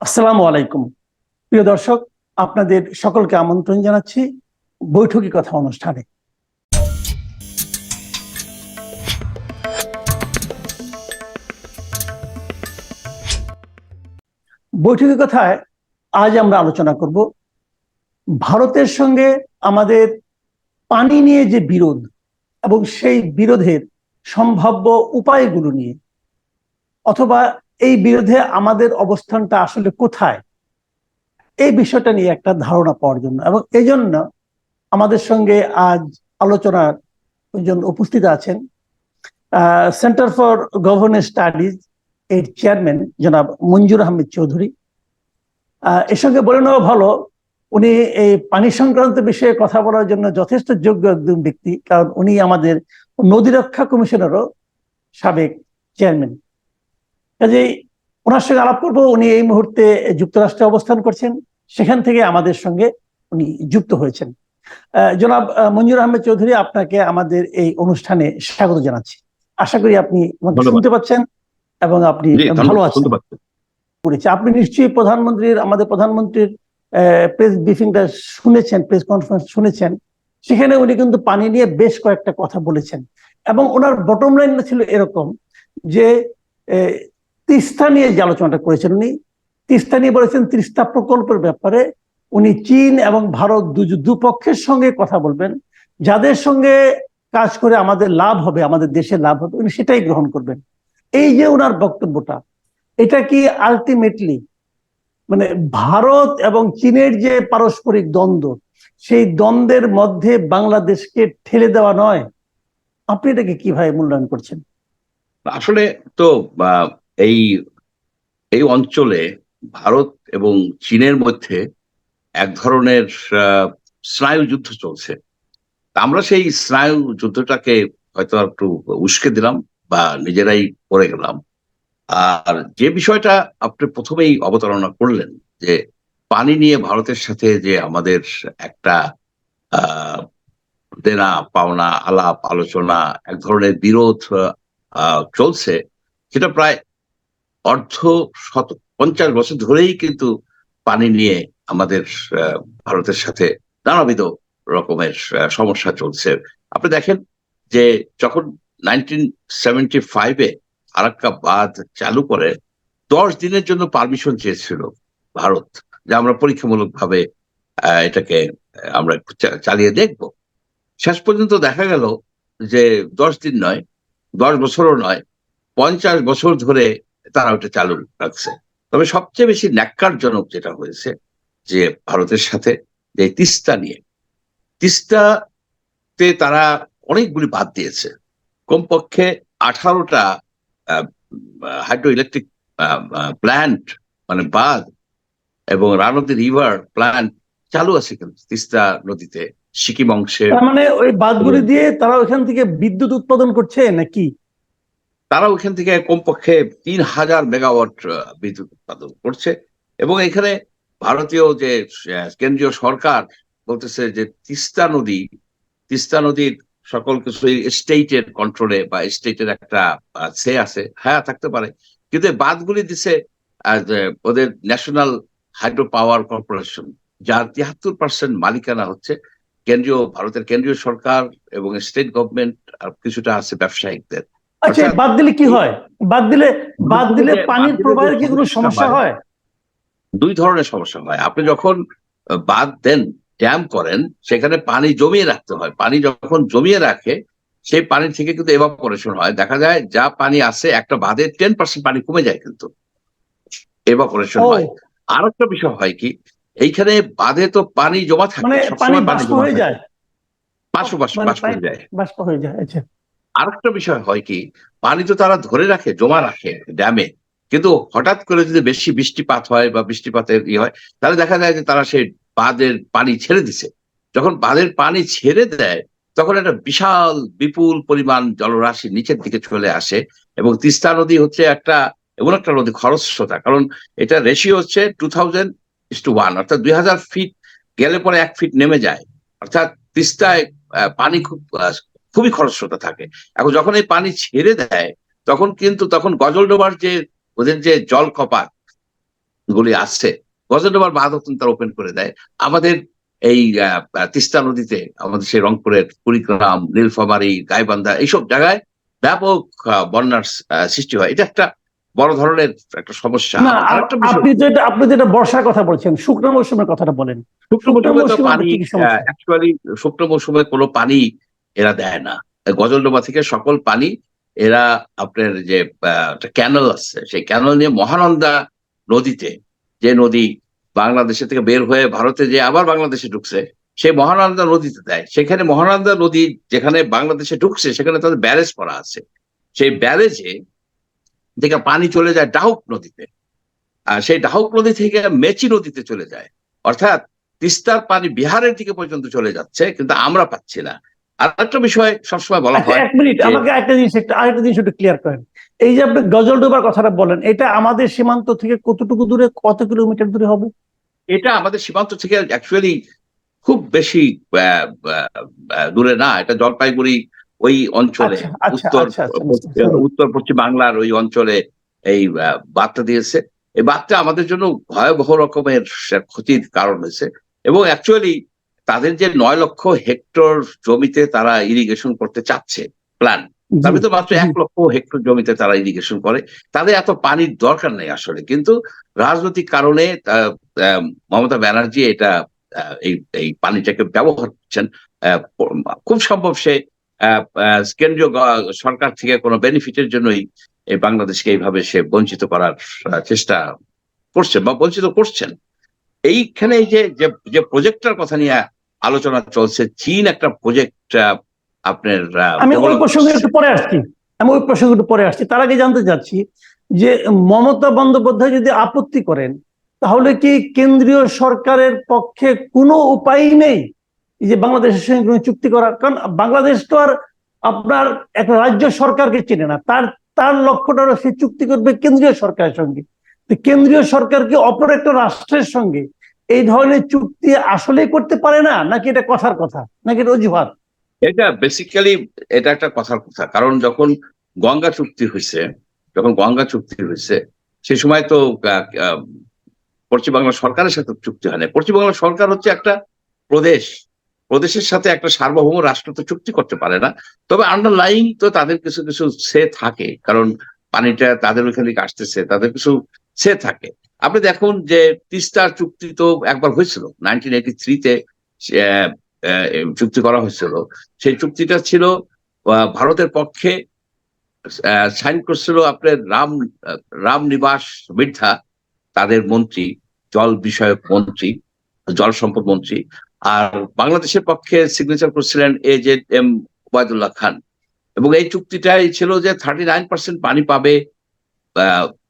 আসসালামু আলাইকুম। প্রিয় দর্শক, আপনাদের সকলকে আমন্ত্রণ জানাচ্ছি বৈঠকি কথা অনুষ্ঠানে। বৈঠকি কথায় আজ আমরা আলোচনা করব ভারতের সঙ্গে আমাদের পানি নিয়ে যে বিরোধ এবং সেই বিরোধের সম্ভাব্য উপায়গুলো নিয়ে, অথবা এই বিরোধে আমাদের অবস্থানটা আসলে কোথায়? এই বিষয়টা নিয়ে একটা ধারণা পাওয়ার জন্য। এবং এই জন্য আমাদের সঙ্গে আজ আলোচনার জন্য উপস্থিত আছেন। সেন্টার ফর গভর্নেন্স স্টাডিজ এর চেয়ারম্যান জনাব মঞ্জুর আহমেদ চৌধুরী। এর সঙ্গে বলে নেওয়া ভালো, উনি এই পানি সংক্রান্ত বিষয়ে কথা বলার জন্য যথেষ্ট যোগ্য একজন ব্যক্তি, কারণ উনি আমাদের নদী রক্ষা কমিশনেরও সাবেক চেয়ারম্যান কাজেই ওনার সঙ্গে আলাপ করব। উনি এই মুহূর্তে যুক্তরাষ্ট্রে অবস্থান করছেন। সেখান থেকে আমাদের সঙ্গে উনি যুক্ত হয়েছেন। জনাব মঞ্জুর আহমেদ চৌধুরী আপনাকে আমাদের এই অনুষ্ঠানে স্বাগত জানাচ্ছি। আশা করি আপনি শুনতে পাচ্ছেন এবং আপনি ভালো আছেন। আপনি নিশ্চয়ই প্রধানমন্ত্রীর আমাদের প্রধানমন্ত্রীর প্রেস ব্রিফিংটা শুনেছেন প্রেস কনফারেন্স শুনেছেন। সেখানে উনি কিন্তু পানি নিয়ে বেশ কয়েকটা কথা বলেছেন। এবং ওনার বটম লাইন ছিল এরকম যে তিস্তা নিয়ে যে আলোচনাটা করেছেন উনি, তিস্তা নিয়ে বলেছেন তিস্তা প্রকল্পের ব্যাপারে উনি চীন এবং ভারত দুপক্ষের সঙ্গে কথা বলবেন। যাদের সঙ্গে কাজ করে আমাদের লাভ হবে, আমাদের দেশে লাভ হবে, উনি সেটাই গ্রহণ করবেন। এই যে ওনার বক্তব্যটা, এটা কি আলটিমেটলি মানে ভারত এবং চীনের যে পারস্পরিক দ্বন্দ্ব, সেই দ্বন্দ্বের মধ্যে বাংলাদেশকে ঠেলে দেওয়া নয়? আপনি এটাকে কীভাবে মূল্যায়ন করছেন? আসলে তো এই এই অঞ্চলে ভারত এবং চীনের মধ্যে এক ধরনের স্নায়ু যুদ্ধ চলছে। আমরা সেই স্নায়ু যুদ্ধটাকে হয়তো একটু উস্কে দিলাম বা নিজেরাই করে গেলাম। আর যে বিষয়টা আপনি প্রথমেই অবতারণা করলেন যে পানি নিয়ে ভারতের সাথে যে আমাদের একটা দেনা, পাওনা, আলাপ, আলোচনা, এক ধরনের বিরোধ চলছে, সেটা প্রায় অর্ধ শত পঞ্চাশ বছর ধরেই কিন্তু পানি নিয়ে আমাদের ভারতের সাথে নানাবিধ রকমের সমস্যা চলছে। আপনি দেখেন যে যখন নাইনটিন সেভেন্টি ফাইভে আরাক্কা বাঁধ চালু করে, দশ দিনের জন্য পারমিশন চেয়েছিল ভারত যে আমরা পরীক্ষামূলক ভাবে এটাকে আমরা চালিয়ে দেখব। শেষ পর্যন্ত দেখা গেল যে দশ দিন নয়, দশ বছরও নয়, পঞ্চাশ বছর ধরে তারা ওটা চালু রাখছে। তবে সবচেয়ে বেশি ন্যাক্কারজনক যেটা হয়েছে যে ভারতের সাথে যে তিস্তা নিয়ে তিস্তাতে তারা অনেকগুলি বাদ দিয়েছে। কমপক্ষে আঠারোটা হাইড্রো ইলেকট্রিক প্ল্যান্ট মানে বাঁধ এবং রানদি রিভার প্ল্যান্ট চালু আছে কিন্তু তিস্তা নদীতে সিকিম অংশে মানে ওই বাঁধগুলি দিয়ে তারা ওইখান থেকে বিদ্যুৎ উৎপাদন করছে নাকি? তারা ওইখান থেকে কমপক্ষে তিন হাজার মেগাওয়াট বিদ্যুৎ উৎপাদন করছে। এবং এখানে ভারতীয় যে কেন্দ্রীয় সরকার বলতেছে যে তিস্তা নদী, তিস্তা নদীর সকল কিছু স্টেটের কন্ট্রোলে বা স্টেটের একটা সে আছে হ্যাঁ থাকতে পারে। কিন্তু বাদগুলি দিছে ওদের ন্যাশনাল হাইড্রো পাওয়ার কর্পোরেশন, যার তিয়াত্তর পার্সেন্ট মালিকানা হচ্ছে কেন্দ্রীয়, ভারতের কেন্দ্রীয় সরকার এবং স্টেট গভর্নমেন্ট আর কিছুটা আছে ব্যবসায়িকদের। আচ্ছা বাদ দিলে কি হয়? বাদ দিলে বাদ দিলে পানির প্রবাহের কি কোনো সমস্যা হয়? দুই ধরনের সমস্যা হয়। আপনি যখন বাদ দেন ড্যাম করেন সেখানে পানি জমিয়ে রাখতে হয়। পানি যখন জমিয়ে রাখে সেই পানি থেকে কিন্তু এভাপোরেশন হয়। দেখা যায় যা পানি আছে একটা বাঁধে টেন পার্সেন্ট পানি কমে যায় কিন্তু। এভাপোরেশন হয়। আর একটা বিষয় হয় কি এইখানে বাঁধে তো পানি জমা থাকে মানে পানি বাষ্প হয়ে যায়? বাষ্প বাষ্প বাষ্প হয়ে যায়। বাষ্প হয়ে যায় আচ্ছা। আরেকটা বিষয় হয় কি, পানি তো তারা ধরে রাখে, জমা রাখে ড্যামে কিন্তু হঠাৎ করে যদি বেশি বৃষ্টিপাত হয় বা বৃষ্টিপাতের ইয়ে হয়, তাহলে দেখা যায় যে তারা সেই বাঁধের পানি ছেড়ে দিছে। যখন বাঁধের পানি ছেড়ে দেয়, তখন একটা বিশাল, বিপুল পরিমাণ জলরাশি নিচের দিকে চলে আসে এবং তিস্তা নদী হচ্ছে একটা, এমন একটা নদী খরস্রোতা। কারণ এটা রেশিও হচ্ছে two thousand is two one অর্থাৎ দুই হাজার ফিট গেলে পরে এক ফিট নেমে যায়। অর্থাৎ তিস্তায় পানি খুব খুবই খরস্রোতা থাকে। এখন যখন এই পানি ছেড়ে দেয় তখন কিন্তু তখন গজল ডোবার যে ওদের যে জল কপাত বাঁধগুলি আছে গজনডোবার বাঁধ তারা ওপেন করে দেয়। আমাদের এই তিস্তা নদীতে আমাদের সেই রংপুরের কুড়িগ্রাম নীলফামারী গাইবান্ধা এইসব জায়গায় ব্যাপক বন্যার সৃষ্টি হয়। এটা একটা বড় ধরনের একটা সমস্যা। আপনি যেটা আপনি যেটা বর্ষার কথা বলছেন শুকনো মৌসুমের কথাটা বলেন। শুকনো মৌসুমে পানি অ্যাকচুয়ালি শুকনো মৌসুমে কোনো পানি এরা দেয় না। গজলডোবা থেকে সকল পানি এরা আপনার যে ক্যানেল আছে, সেই ক্যানেল নিয়ে মহানন্দা নদীতে, যে নদী বাংলাদেশে থেকে বের হয়ে ভারতে যে আবার বাংলাদেশে ঢুকছে, সেই মহানন্দা নদীতে দেয়। সেখানে মহানন্দা নদী যেখানে বাংলাদেশে ঢুকছে, সেখানে তাদের ব্যারেজ করা আছে। সেই ব্যারেজে থেকে পানি চলে যায় ডাহুক নদীতে। আর সেই ডাহুক নদী থেকে মেচি নদীতে চলে যায়। অর্থাৎ তিস্তার পানি বিহারের দিকে পর্যন্ত চলে যাচ্ছে, কিন্তু আমরা পাচ্ছি না। আর একটা বিষয় সবসময় বলা হয় এক মিনিট আমাকে একটা জিনিস একটু আরেকটা জিনিস একটু ক্লিয়ার করেন। এই যে আপনি গজলডোবার কথাটা বলেন এটা আমাদের সীমান্ত থেকে কতটুকু দূরে কত কিলোমিটার দূরে হবে? এটা আমাদের সীমান্ত থেকে অ্যাকচুয়ালি খুব বেশি দূরে না এটা জলপাইগুড়ি ওই অঞ্চলে আচ্ছা আচ্ছা উত্তর আচ্ছা পারছি। উত্তর পশ্চিম বাংলার ওই অঞ্চলে এই বাঁধটা দিয়েছে। এই বাঁধটা আমাদের জন্য ভয়াবহ রকমের ক্ষতির কারণ হয়েছে। এবং অ্যাকচুয়ালি তাদের যে নয় লক্ষ হেক্টর জমিতে তারা ইরিগেশন করতে চাচ্ছে প্ল্যান তার তো মাত্র এক লক্ষ হেক্টর জমিতে তারা ইরিগেশন করে। তাদের এত পানির দরকার নেই আসলে। কিন্তু রাজনৈতিক কারণে মমতা ব্যানার্জি এটা এই এই পানিটাকে ব্যবহার করছেন। খুব সম্ভব সে কেন্দ্রীয় সরকার থেকে কোনো বেনিফিটের জন্যই এই বাংলাদেশকে এইভাবে সে বঞ্চিত করার চেষ্টা করছেন বা বঞ্চিত করছেন। এইখানে যে- যে প্রজেক্টটার কথা নিয়ে আলোচনা চলছে চীন একটা প্রজেক্ট আপনার আমি ওই প্রসঙ্গে একটু পরে আসছি। আমি ওই প্রসঙ্গে একটু পরে আসছি। তার আগে জানতে চাচ্ছি যে মমতা বন্দ্যোপাধ্যায় যদি আপত্তি করেন তাহলে কি কেন্দ্রীয় সরকারের পক্ষে কোনো উপায় নেই যে বাংলাদেশের সঙ্গে কোনো চুক্তি করার? কারণ বাংলাদেশ তো আর আপনার একটা রাজ্য সরকারকে চেনে না। তার তার লক্ষ্যটা সে চুক্তি করবে কেন্দ্রীয় সরকারের সঙ্গে। তো কেন্দ্রীয় সরকারকে অপর একটা রাষ্ট্রের সঙ্গে এই ধরনের চুক্তি আসলেই করতে পারে না নাকি এটা কথার কথা নাকি এটা অজুহাত? এটা বেসিক্যালি এটা একটা কথার কথা। কারণ যখন গঙ্গা চুক্তি হয়েছে যখন গঙ্গা চুক্তি হয়েছে সেই সময় তো আহ, পশ্চিমবাংলা সরকারের সাথে চুক্তি হয় না পশ্চিমবাংলা সরকার হচ্ছে একটা প্রদেশ। প্রদেশের সাথে একটা সার্বভৌম রাষ্ট্র তো চুক্তি করতে পারে না। তবে আন্ডারলাইন তো তাদের কিছু কিছু সে থাকে। কারণ পানিটা তাদের ওইখান আসতেছে তাদের কিছু সে থাকে। আপনি দেখুন যে তিস্তার চুক্তি তো একবার হয়েছিল। নাইনটিন এইটি থ্রিতে চুক্তি করা হয়েছিল। সেই চুক্তিটা ছিল ভারতের পক্ষে সাইন করছিল আপনার রাম আহ, রাম নিবাস বৃদ্ধা তাদের মন্ত্রী জল বিষয়ক মন্ত্রী জল সম্পদ মন্ত্রী। আর বাংলাদেশের পক্ষে সিগনেচার করছিলেন A J M Obaidullah Khan. এবং এই চুক্তিটাই ছিল যে থার্টি নাইন পার্সেন্ট পানি পাবে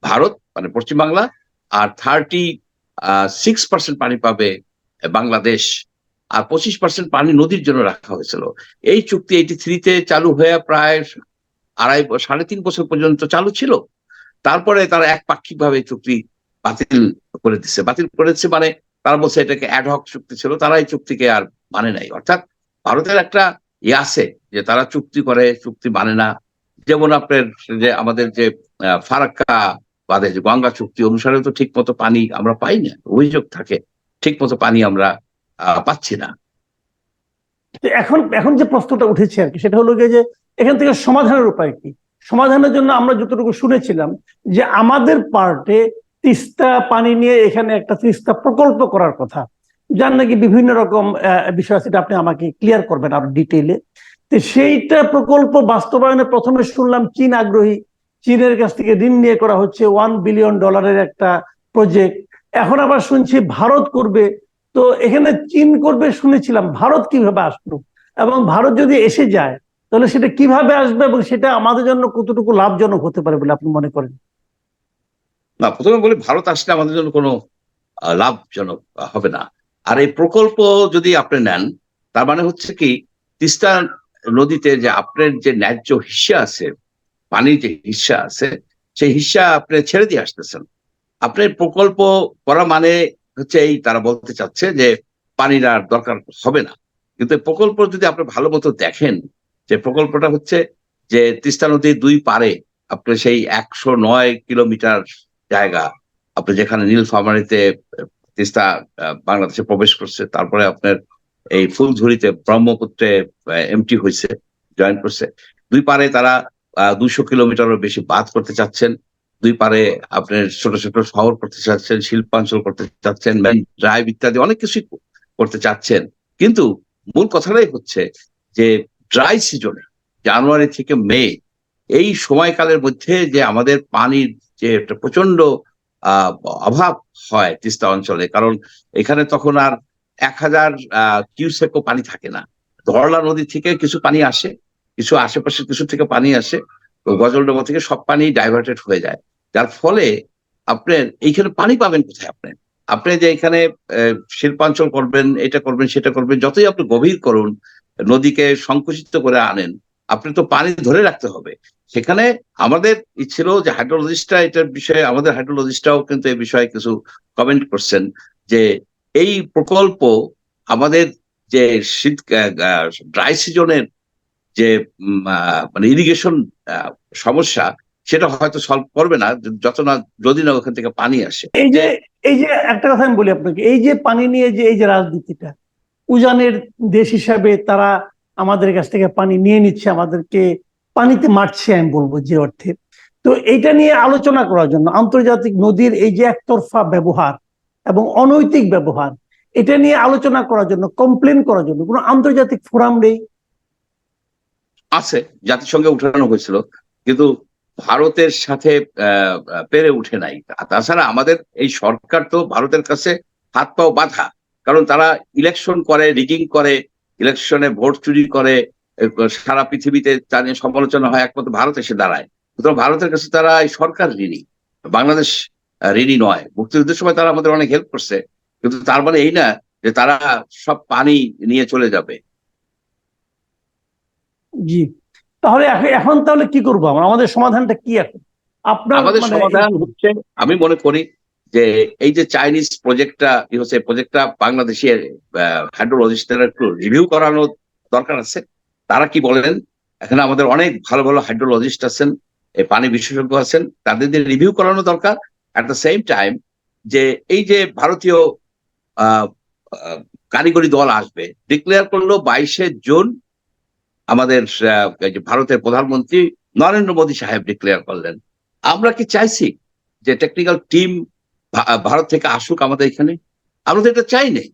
ভারত মানে পশ্চিমবাংলা আর থার্টি সিক্স পার্সেন্ট পানি পাবে বাংলাদেশ আর পঁচিশ পার্সেন্ট পানি নদীর জন্য রাখা হয়েছিল। এই চুক্তি এইটি থ্রিতে চালু হয়ে প্রায় আড়াই, সাড়ে তিন বছর পর্যন্ত চালু ছিল। তারপরে তারা একপাক্ষিক ভাবে চুক্তি বাতিল করে দিচ্ছে বাতিল করেছে মানে তারা বলছে এটাকে অ্যাডহক চুক্তি ছিল, তারা এই চুক্তিকে আর মানে নাই। অর্থাৎ ভারতের একটা ইয়ে আছে যে তারা চুক্তি করে, চুক্তি মানে না। যেমন আপনার যে আমাদের যে ফারাক্কা বাদে গঙ্গা চুক্তি অনুসারে তো ঠিক মতো পানি আমরা পাই না, অভিযোগ থাকে ঠিক মতো পানি আমরা পাচ্ছি না। এখন এখন যে প্রশ্নটা উঠেছে আর কি, সেটা হলো যে এখান থেকে সমাধানের উপায় কি? সমাধানের জন্য আমরা যতটুকু শুনেছিলাম যে আমাদের পার্টে তিস্তা পানি নিয়ে এখানে একটা তিস্তা প্রকল্প করার কথা, যার নাকি বিভিন্ন রকম বিষয় আছে আপনি আমাকে ক্লিয়ার করবেন আরও ডিটেইলে তো সেইটা প্রকল্প বাস্তবায়নে প্রথমে শুনলাম চীন আগ্রহী চীনের কাছ থেকে ঋণ নিয়ে করা হচ্ছে ওয়ান বিলিয়ন ডলারের একটা প্রজেক্ট এখন আবার শুনছি ভারত করবে। তো এখানে চীন করবে শুনেছিলাম। ভারত কীভাবে আসলো? এবং ভারত যদি এসে যায়, তাহলে সেটা কীভাবে আসবে এবং সেটা আমাদের জন্য কতটুকু লাভজনক হতে পারে বলে আপনি মনে করেন? না, প্রথমে বলি, ভারত আসলে আমাদের জন্য কোনো লাভজনক হবে না। আর এই প্রকল্প যদি আপনি নেন, তার মানে হচ্ছে কি, তিস্তা নদীতে যে আপনার যে ন্যায্য হিস্সা আছে পানির যে হিস্সা আছে সেই হিস্সা আপনি ছেড়ে দিয়ে আসতেছেন। আপনার প্রকল্প করা মানে হচ্ছে এই তারা বলতে চাচ্ছে যে পানির আর দরকার হবে না। কিন্তু প্রকল্প যদি আপনি ভালো মতো দেখেন যে প্রকল্পটা হচ্ছে যে তিস্তা নদীর দুই পারে আপনি সেই একশো নয় কিলোমিটার জায়গা আপনি যেখানে নীলফামারীতে আহ, তিস্তা বাংলাদেশে প্রবেশ করছে তারপরে আপনার এই ফুলঝুরিতে ব্রহ্মপুত্রে এমটি হয়েছে জয়েন করছে। দুই পারে তারা দুশো কিলোমিটারও বেশি বাদ করতে চাচ্ছেন। দুই পারে আপনার ছোট ছোট শহর করতে চাচ্ছেন, শিল্পাঞ্চল করতে চাচ্ছেন ড্রাইভ ইত্যাদি অনেক কিছুই করতে চাচ্ছেন। কিন্তু মূল কথাটাই হচ্ছে যে ড্রাই সিজনে জানুয়ারি থেকে মে, এই সময়কালের মধ্যে যে আমাদের পানির যে একটা প্রচণ্ড অভাব হয় তিস্তা অঞ্চলে, কারণ এখানে তখন আর এক হাজার কিউসেকও পানি থাকে না। ধরলা নদী থেকে কিছু পানি আসে কিছু আশেপাশে কিছু থেকে পানি আসে, তো গজলডোবা থেকে সব পানি ডাইভার্টেড হয়ে যায়। যার ফলে আপনার এইখানে পানি পাবেন কোথায় আপনি? আপনি যে এখানে শিল্পাঞ্চল করবেন, এটা করবেন, সেটা করবেন, যতই আপনি গভীর করুন, নদীকে সংকুচিত করে আনেন, আপনি তো পানি ধরে রাখতে হবে। সেখানে আমাদের ছিল যে হাইড্রোলজিস্টরা এটার বিষয়ে, আমাদের হাইড্রোলজিস্টরাও কিন্তু এই বিষয়ে কিছু কমেন্ট করছেন যে এই প্রকল্প আমাদের যে শীত ড্রাই সিজনের যে মানে ইরিগেশন সমস্যা, সেটা হয়তো সলভ করবে না যত না, যদি না ওখান থেকে পানি আসে। এই যে এই যে একটা কথা আমি বলি আপনাকে, এই যে পানি নিয়ে যে, এই যে রাজনীতিটা, উজানের দেশ হিসাবে তারা আমাদের কাছ থেকে পানি নিয়ে নিচ্ছে, আমাদেরকে পানিতে মারছে, আমি বলব যে অর্থে। তো এইটা নিয়ে আলোচনা করার জন্য, আন্তর্জাতিক নদীর এই যে একতরফা ব্যবহার এবং অনৈতিক ব্যবহার, এটা নিয়ে আলোচনা করার জন্য কমপ্লেন করার জন্য কোনো আন্তর্জাতিক ফোরাম নেই। আছে, জাতিসংঘে উঠানো হয়েছিল, কিন্তু ভারতের সাথে পেরে উঠে নাই। তাছাড়া আমাদের এই সরকার তো ভারতের কাছে হাত পাও বাঁধা, কারণ তারা ইলেকশন করে, রিগিং করে, ইলেকশনে ভোট চুরি করে সারা পৃথিবীতে তা নিয়ে সমালোচনা হয়, একমাত্র ভারত এসে দাঁড়ায়। সুতরাং ভারতের কাছে তারা এই সরকার ঋণী, বাংলাদেশ ঋণী নয়। মুক্তিযুদ্ধের সময় তারা আমাদের অনেক হেল্প করছে, কিন্তু তার মানে এই না যে তারা সব পানি নিয়ে চলে যাবে। জি। তাহলে এখন- তাহলে কি করব আমরা? আমাদের সমাধানটা কি এখন? আপনার আমাদের মানে সমাধান হচ্ছে আমি মনে করি যে এই যে চাইনিজ প্রজেক্টটা কি হচ্ছে প্রজেক্টটা বাংলাদেশের হাইড্রোলজিস্টদের একটু রিভিউ করানো দরকার আছে। তারা কি বলেন? এখানে আমাদের অনেক ভালো ভালো হাইড্রোলজিস্ট আছেন পানি বিশেষজ্ঞ আছেন তাদের দিয়ে রিভিউ করানো দরকার। অ্যাট দ্য সেম টাইম যে এই যে ভারতীয় কারিগরি দল আসবে ডিক্লেয়ার করল বাইশে জুন আমাদের ভারতের প্রধানমন্ত্রী নরেন্দ্র মোদী সাহেব ডিক্লেয়ার করলেন। আমরা কি চাইছি যে টেকনিক্যাল টিম ভারত থেকে আসুক আমাদের এখানে? আমরা তো এটা চাই নাই।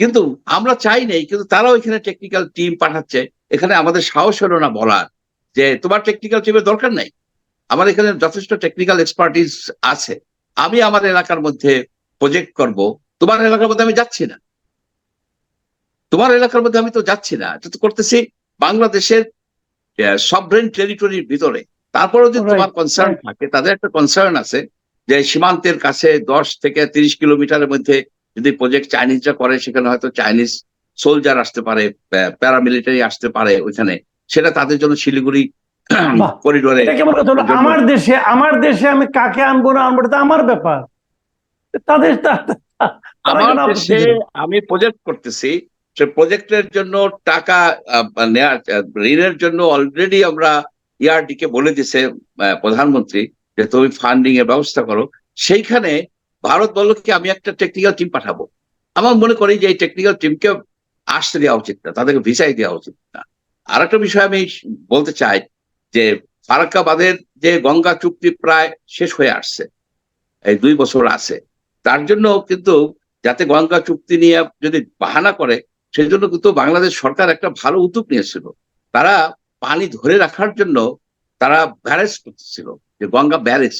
কিন্তু আমরা চাই নাই, কিন্তু তারাও এখানে টেকনিক্যাল টিম পাঠাচ্ছে। এখানে আমাদের সাহস হলো না বলার যে তোমার টেকনিক্যাল টিমের দরকার নাই। আমার এখানে যথেষ্ট টেকনিক্যাল এক্সপার্টিস আছে। আমি আমার এলাকার মধ্যে প্রজেক্ট করব। তোমার এলাকার মধ্যে আমি যাচ্ছি না। তোমার এলাকার মধ্যে আমি তো যাচ্ছি না। এটা তো করতেছি বাংলাদেশের সবরেন টেরিটরির ভিতরে। তারপরেও যদি তোমার কনসার্ন থাকে তাদের একটা কনসার্ন আছে যে সীমান্তের কাছে দশ থেকে তিরিশ কিলোমিটারের মধ্যে যদি প্রজেক্ট চাইনিজরা করে সেখানে হয়তো চাইনিজ সোলজার আসতে পারে প্যারামিলিটারি আসতে পারে ওইখানে। সেটা তাদের জন্য শিলিগুড়ি করিডোরে আমার দেশে আমার দেশে আমি কাকে আনব না আনব আমার ব্যাপার। তাদের আমার দেশে আমি প্রজেক্ট করতেছি সে প্রজেক্টের জন্য টাকা নেওয়ার ঋণের জন্য অলরেডি আমরা ইআরডি কে বলে দিছে প্রধানমন্ত্রী, যে তুমি ফান্ডিং এর ব্যবস্থা করো। সেইখানে ভারত বলল কি আমি একটা টেকনিক্যাল টিম পাঠাবো। আমার মনে করি যে এই টেকনিক্যাল টিমকে আসতে দেওয়া উচিত না, তাদেরকে ভিসাই দেওয়া উচিত না। আর একটা বিষয় আমি বলতে চাই, যে ফারাক্কাবাদের যে গঙ্গা চুক্তি প্রায় শেষ হয়ে আসছে, এই দুই বছর আছে, তার জন্য কিন্তু যাতে গঙ্গা চুক্তি নিয়ে যদি বাহানা করে সেই জন্য কিন্তু বাংলাদেশ সরকার একটা ভালো উদ্যোগ নিয়েছিল। তারা পানি ধরে রাখার জন্য তারা ব্যারেজ করতেছিল, যে গঙ্গা ব্যারেজ।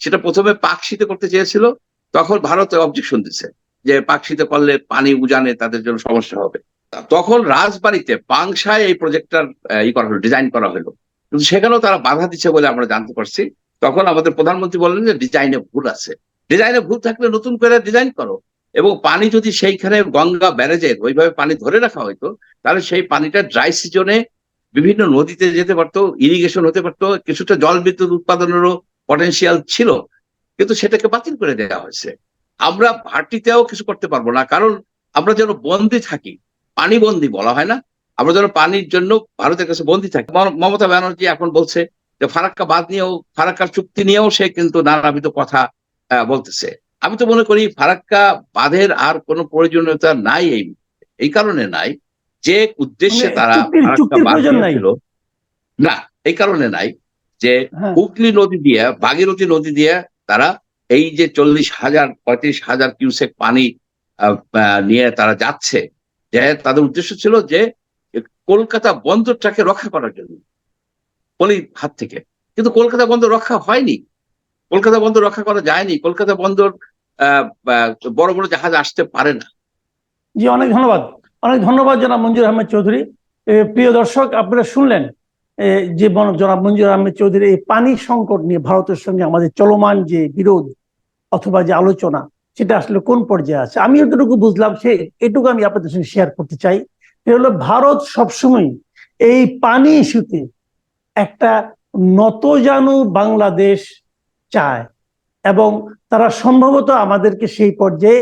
সেটা প্রথমে পাকশিতে করতে চেয়েছিল, তখন ভারত অবজেকশন দিছে, যে পাকশিতে করলে পানি উজানে তাদের জন্য সমস্যা হবে। তখন রাজবাড়িতে পাংশায় এই প্রজেক্টটার ই করা হলো ডিজাইন করা হলো। কিন্তু সেখানেও তারা বাধা দিচ্ছে বলে আমরা জানতে পারছি। তখন আমাদের প্রধানমন্ত্রী বললেন যে ডিজাইনে ভুল আছে। ডিজাইনে ভুল থাকলে নতুন করে ডিজাইন করো। এবং পানি যদি সেইখানে গঙ্গা ব্যারেজের ওইভাবে পানি ধরে রাখা হইতো, তাহলে সেই পানিটা ড্রাই সিজনে বিভিন্ন নদীতে যেতে পারতো ইরিগেশন হতে পারতো, কিছুটা জল বিদ্যুৎ উৎপাদনেরও পটেনশিয়াল ছিল, কিন্তু সেটাকে বাতিল করে দেওয়া হয়েছে। আমরা ভাটিতেও কিছু করতে পারব না, কারণ আমরা যেন বন্দি থাকি, পানি বন্দি বলা হয় না, আমরা যেন পানির জন্য ভারতের কাছে বন্দি থাকি। মম- মমতা ব্যানার্জি এখন বলছে যে ফারাক্কা বাদ নিয়েও, ফারাক্কার চুক্তি নিয়েও সে কিন্তু নানাবিধ কথা বলতেছে। আমি তো মনে করি ফারাক্কা বাঁধের আর কোনো প্রয়োজনীয়তা নাই এই এই কারণে নাই। যে উদ্দেশ্যে মানে তারা না এই কারণে নাই যে হ্যাঁ। হুগলি নদী দিয়ে ভাগীরথী নদী দিয়ে তারা এই যে চল্লিশ হাজার পঁয়ত্রিশ হাজার কিউসেক পানি নিয়ে তারা যাচ্ছে যে তাদের উদ্দেশ্য ছিল যে কলকাতা বন্দরটাকে রক্ষা করার জন্য পলির হাত থেকে। কিন্তু কলকাতা বন্দর রক্ষা হয়নি। কলকাতা বন্দর রক্ষা করা যায়নি। কলকাতা বন্দর বড় বড় জাহাজ আসতে পারে না। জি, অনেক ধন্যবাদ। অনেক ধন্যবাদ জনাব মঞ্জুর আহমেদ চৌধুরী। প্রিয় দর্শক, আপনারা শুনলেন যে জনাব মঞ্জুর আহমেদ চৌধুরী, এই পানি সংকট নিয়ে ভারতের সঙ্গে আমাদের চলমান যে বিরোধ অথবা যে আলোচনা, সেটা আসলে কোন পর্যায়ে আছে? আমি যতটুকু বুঝলাম, সে, এটুকু আমি আপনাদের সঙ্গে শেয়ার করতে চাই। হলো, ভারত সবসময় এই পানি ইস্যুতে একটা নতজানু বাংলাদেশ চায়। এবং তারা সম্ভবত আমাদেরকে সেই পর্যায়ে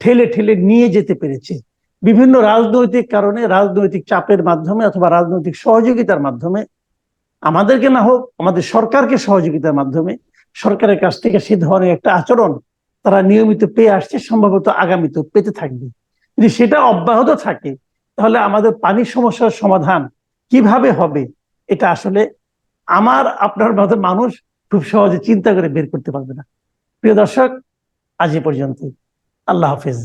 ঠেলে ঠেলে নিয়ে যেতে পেরেছে। বিভিন্ন রাজনৈতিক কারণে, রাজনৈতিক চাপের মাধ্যমে অথবা রাজনৈতিক সহযোগিতার মাধ্যমে আমাদেরকে না হোক, আমাদের সরকারকে সহযোগিতার মাধ্যমে সরকারের কাছ থেকে সে ধরনের একটা আচরণ তারা নিয়মিত পেয়ে আসছে, সম্ভবত আগামীতেও পেতে থাকবে। যদি সেটা অব্যাহত থাকে, তাহলে আমাদের পানির সমস্যার সমাধান কীভাবে হবে, এটা আসলে আমার, আপনার মতো মানুষ খুব সহজে চিন্তা করে বের করতে পারবে না। প্রিয় দর্শক আজ এ পর্যন্ত আল্লাহ হাফেজ।